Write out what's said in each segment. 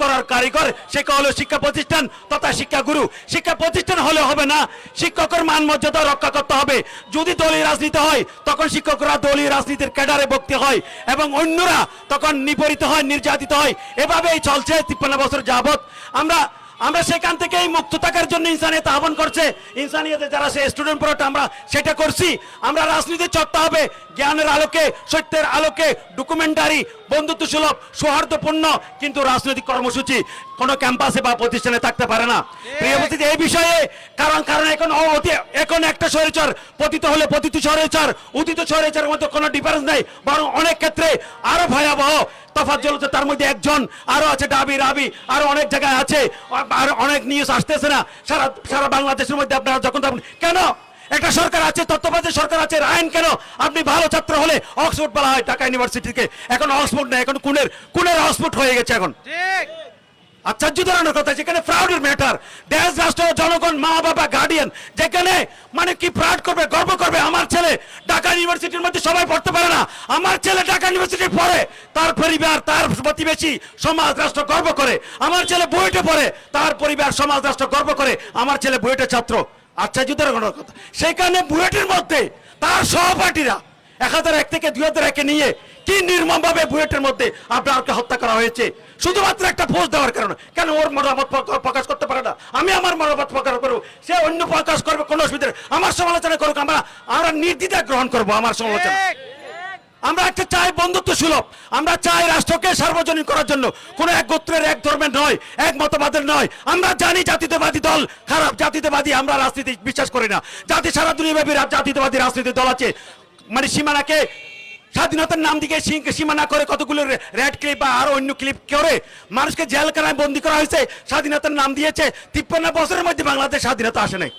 করার কারিগর শিক্ষা হলো শিক্ষা প্রতিষ্ঠান তথা শিক্ষাগুরু শিক্ষা প্রতিষ্ঠান হলে হবে না, শিক্ষকের মান মর্যাদা রক্ষা করতে হবে। যদি দলীয় রাজনীতি হয়, তখন শিক্ষকরা দলীয় রাজনীতির ক্যাডারে ভক্তি হয় এবং অন্যরা তখন নিপরিত হয়, নির্যাতিত হয়। এভাবেই চলছে তিপ্পান্ন বছর যাবত আমরা আমরা সেখান থেকেই মুক্ত থাকার জন্য ইনসানিয়ত আহ্বান করছে। ইনসানিয়তে যারা সে স্টুডেন্ট পড়াটা আমরা সেটা করছি। আমরা রাজনীতি চর্চা হবে জ্ঞানের আলোকে সত্যের আলোকে ডকুমেন্টারি বন্ধুত্ব সুলভ সৌহার্দ্যপূর্ণ কিন্তু রাজনৈতিক কর্মসূচি কোনো ক্যাম্পাসে বা প্রতিষ্ঠানে থাকতে পারে না। প্রিয় উপস্থিতি, এই বিষয়ে কারণ কারণ এখন এখন একটা স্বৈরাচার পতিত হলে পতিত স্বৈরাচার উদিত স্বৈরাচারের মধ্যে কোনো ডিফারেন্স নাই বরং অনেক ক্ষেত্রে আরও ভয়াবহ তফাৎ হচ্ছে তার মধ্যে একজন, আরও আছে ডাবি, রাবি, আরও অনেক জায়গায় আছে, আর অনেক নিউজ আসতেছে না। সারা সারা বাংলাদেশের মধ্যে আপনারা যখন কেন? একটা সরকার আছে তত্ত্বাবধায়ক সরকার আছে রায়ন কেন? আপনি ভালো ছাত্র হলে অক্সফোর্ড বলা হয় ঢাকা ইউনিভার্সিটিকে। এখন অক্সফোর্ড না এখন কুনের কুনের অক্সফোর্ড হয়ে গেছে এখন। ঠিক। আশ্চর্য ধরনের কথা, যেখানে ফ্রাউডের ম্যাটার দেশ, রাষ্ট্র, জনগণ, মা বাবা গার্ডিয়ান যেখানে মানে কি ফ্রাউড করবে, গর্ব করবে, আমার ছেলে ঢাকা ইউনিভার্সিটির মধ্যে সবাই পড়তে পারে না। আমার ছেলে ঢাকা ইউনিভার্সিটি পড়ে, তার পরিবার, তার প্রতিবেশী সমাজ, রাষ্ট্র গর্ব করে। আমার ছেলে বুয়েটে পড়ে, তার পরিবার, সমাজ, রাষ্ট্র গর্ব করে। আমার ছেলে বুয়েটের ছাত্র। আশ্চর্য ধরনের কথা। সেখানে বুয়েটের মধ্যে তার সহপাঠীরা এক হাজার এক থেকে দুই হাজার একে নিয়ে কি নির্মম ভাবে বুয়েটের মধ্যে আপনাকে হত্যা করা হয়েছে? শুধুমাত্র একটা পোস্ট দেওয়ার কারণে। কেন ওর মতামত প্রকাশ করতে পারে না? আমি আমার মতামত প্রকাশ করব। সে অন্য প্রকাশ করবে কোনো অসুবিধা আমার সমালোচনা করুক আমরা আমরা নির্দ্বিধায় গ্রহণ করব আমার সমালোচনা। আমরা একটা চাই বন্ধুত্ব সুলভ। আমরা চাই রাষ্ট্রকে সার্বজনীন করার জন্য। কোন এক গোত্রের এক ধর্মের নয় এক মতবাদের নয়। আমরা জানি জাতীয়তাবাদী দল খারাপ জাতীয়তাবাদী আমরা রাজনীতি বিশ্বাস করি না। জাতি সারা দুনিয়াব্যাপী জাতীয়তাবাদী রাজনীতি দল আছে। মানে সীমানাকে স্বাধীনতার নাম দিকে সীমানা করে কতগুলো রেড ক্লিপ বা আরও অন্য ক্লিপ করে, মানুষকে জেলখানায় বন্দি করা হয়েছে, স্বাধীনতার নাম দিয়েছে তিপ্পান্ন বছরের মধ্যে বাংলাদেশ স্বাধীনতা আসে নাই।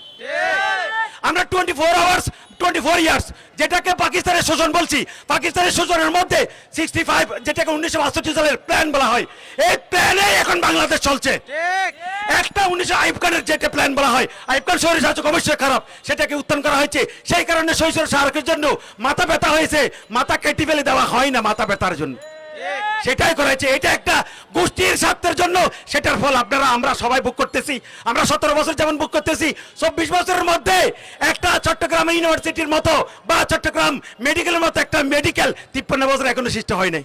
আমরা twenty four hours twenty four years যেটাকে পাকিস্তানের শোষণ বলছি, পাকিস্তানের শোষণের মধ্যে সিক্সটি ফাইভ যেটাকে উনিশশো বাষট্টি সালের প্ল্যান বলা হয়, এই প্ল্যানে এখন বাংলাদেশ চলছে। ঠিক। একটা উনিশশো আইব খানের যেটা প্ল্যান বলা হয় আইব খান শহরের শাসক অবশ্যই খারাপ সেটাকে উত্থান করা হয়েছে। সেই কারণে শৈশব শাহরুখের জন্য মাথা ব্যথা হয়েছে মাথা কেটে ফেলে দেওয়া হয় না মাথা ব্যথার জন্য। সেটাই করেছে এটা একটা গোষ্ঠীর স্বার্থের জন্য সেটার ফল আপনারা আমরা সবাই বুক করতেছি। আমরা সতেরো বছর যেমন বুক করতেছি চব্বিশ বছরের মধ্যে একটা চট্টগ্রাম ইউনিভার্সিটির মতো বা চট্টগ্রাম মেডিকেলের মতো একটা মেডিকেল তিপ্পান্ন বছর এখনও সৃষ্টি হয় নাই।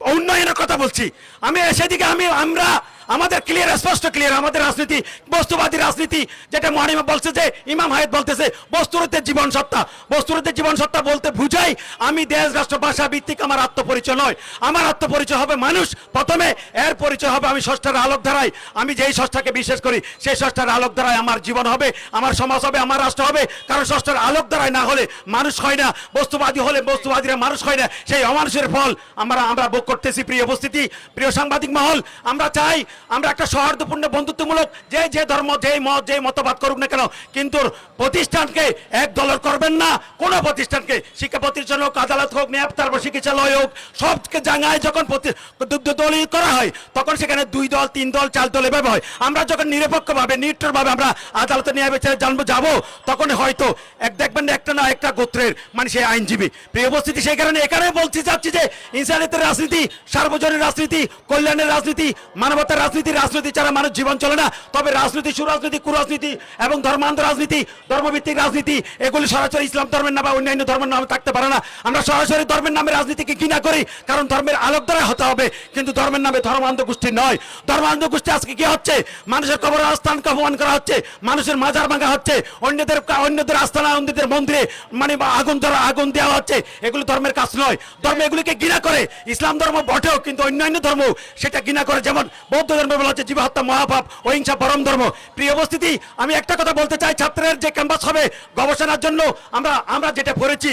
উন্নয়নের কথা বলছি। আমি সেদিকে আমি আমরা আমাদের ক্লিয়ার স্পষ্ট ক্লিয়ার আমাদের রাজনীতি, বস্তুবাদী রাজনীতি, যেটা মহানিমা বলছে যে, ইমাম হায়াত বলতেছে বস্তুরতে জীবন সত্তা বস্তুরতে জীবন সত্তা বলতে বুঝাই, আমি দেশ, রাষ্ট্র, ভাষা ভিত্তিক আমার আত্মপরিচয় নয়। আমার আত্মপরিচয় হবে মানুষ, প্রথমে এর পরিচয় হবে আমি ষষ্ঠার আলোক ধারায় আমি যেই ষষ্ঠাকে বিশ্বাস করি, সেই ষষ্ঠার আলোক ধারায় আমার জীবন হবে, আমার সমাজ হবে, আমার রাষ্ট্র হবে। কারণ ষষ্ঠার আলোক ধারায় না হলে মানুষ হয় না, বস্তুবাদী হলে বস্তুবাদীরা মানুষ হয় না। সেই অমানুষের ফল আমরা আমরা ভোগ করতেছি, প্রিয় উপস্থিতি, প্রিয় সাংবাদিক মহল, আমরা চাই আমরা একটা সৌহার্দ্যপূর্ণ বন্ধুত্বমূলক, যে যে ধর্ম যে মত যে মতবাদ করুক না কেন, কিন্তু প্রতিষ্ঠানকে এক দলের করবেন না। কোন প্রতিষ্ঠানকে, শিক্ষা প্রতিষ্ঠান হোক, আদালত হোক ন্যায় তারপর চিকিৎসালয় হোক, সবকে জাঙ্গায় যখন দলীয় করা হয়, তখন সেখানে দুই দল, তিন দল, চার দল এভাবে হয়। আমরা যখন নিরপেক্ষভাবে নির্ঠরভাবে আমরা আদালতে ন্যায় বিচারে জানব, যাব, তখন হয়তো এক দেখবেন একটা না একটা গোত্রের মানে সে আইনজীবী। প্রিয় উপস্থিতি, সেই কারণে এখানে বলতে চাচ্ছি যে, ইনসানিয়তের রাজনীতি, সার্বজনীন রাজনীতি, কল্যাণের রাজনীতি, মানবতার রাজনীতি রাজনীতি ছাড়া মানুষ জীবন চলে না। তবে রাজনীতি, সুরাজনীতি, কুরাজনীতি এবং ধর্মান্ধ রাজনীতি, ধর্মভিত্তিক রাজনীতি, এগুলি সরাসরি ইসলাম ধর্মের নামে অন্যান্য ধর্মের নামে থাকতে পারে না। আমরা সরাসরি ধর্মের নামে রাজনীতিকে ঘৃণা করি, কারণ ধর্মের আলোক দ্বারা হতে হবে। কিন্তু ধর্মের নামে ধর্মান্ধ গোষ্ঠী নয়। ধর্মান্ধ গোষ্ঠী আজকে কি হচ্ছে? মানুষের কবর আস্থানকে অপমান করা হচ্ছে, মানুষের মাজার ভাঙা হচ্ছে, অন্যদের অন্যদের আস্থানা, অন্যদের মন্দিরে মানে আগুন ধরা, আগুন দেওয়া হচ্ছে, এগুলো ধর্মের কাজ নয়। ধর্ম এগুলিকে ঘৃণা করে। ইসলাম ধর্ম বটেও, কিন্তু অন্যান্য ধর্ম সেটা ঘৃণা করে। যেমন বৌদ্ধ ধর্মে বলা হচ্ছে জীবহত্যা, মহাপাপ, অহিংসা, পরম ধর্ম। প্রিয় উপস্থিতি, আমি একটা কথা বলতে চাই, ছাত্রের যে ক্যাম্পাস হবে গবেষণার জন্য আমরা আমরা যেটা পড়েছি